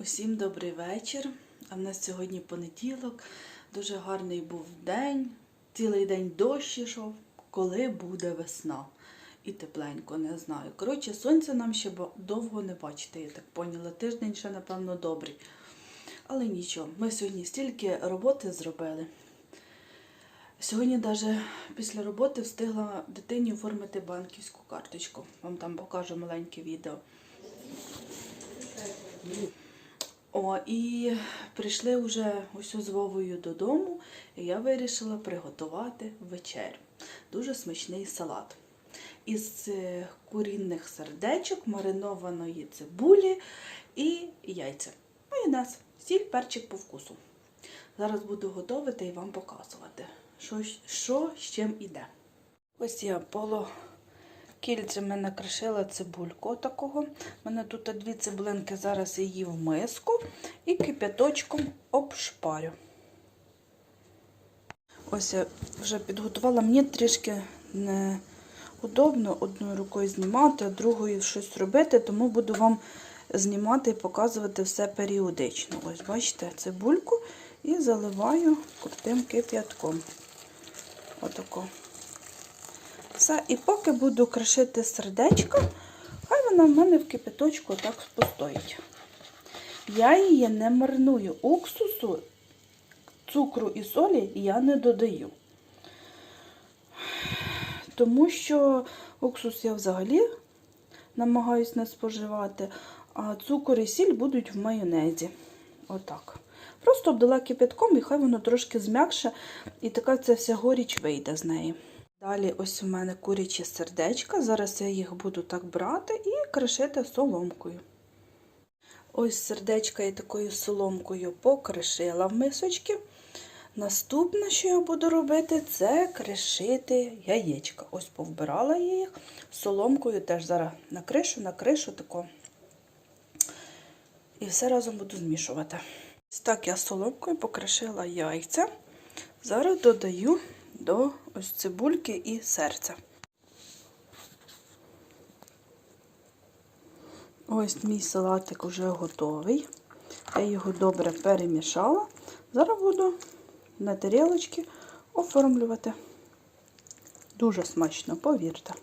Усім добрий вечір. А в нас сьогодні понеділок. Дуже гарний був день. Цілий день дощ ішов. Коли буде весна? І тепленько, не знаю. Коротше, сонця нам ще довго не бачите, я так поняла. Тиждень ще, напевно, добрий. Але нічого, ми сьогодні стільки роботи зробили. Сьогодні навіть після роботи встигла дитині оформити банківську карточку. Вам там покажу маленьке відео. О, і прийшли вже ось з Вовою додому, і я вирішила приготувати вечерю. Дуже смачний салат. Із е, курінних сердечок, маринованої цибулі і яйця. Майонез, сіль, перчик по вкусу. Зараз буду готувати і вам показувати, що, що з чим іде. Ось я поло кільцями накришила цибульку такого. У мене тут дві цибулинки, зараз її в миску і кип'яточком обшпарю. Ось я вже підготувала. Мені трішки неудобно одною рукою знімати, а другою щось робити, тому буду вам знімати і показувати все періодично. Ось, бачите, цибульку і заливаю крутим кип'ятком. Отако. Все, і поки буду кришити сердечко, хай вона в мене в кипяточку так постоїть. Я її не марную. Уксусу, цукру і солі я не додаю. Тому що уксус я взагалі намагаюсь не споживати, а цукор і сіль будуть в майонезі. Отак. Просто обдала кипятком і хай воно трошки зм'якше, і така ця вся горіч вийде з неї. Далі ось у мене курячі сердечка. Зараз я їх буду так брати і кришити соломкою. Ось сердечка я такою соломкою покришила в мисочки. Наступне, що я буду робити, це кришити яєчка. Ось повбирала я їх. Соломкою теж зараз накришу, накришу тако. І все разом буду змішувати. Ось так я соломкою покришила яйця. Зараз додаю до ось цибульки і серця. Ось мій салатик вже готовий. Я його добре перемішала. Зараз буду на тарілочки оформлювати. Дуже смачно, повірте.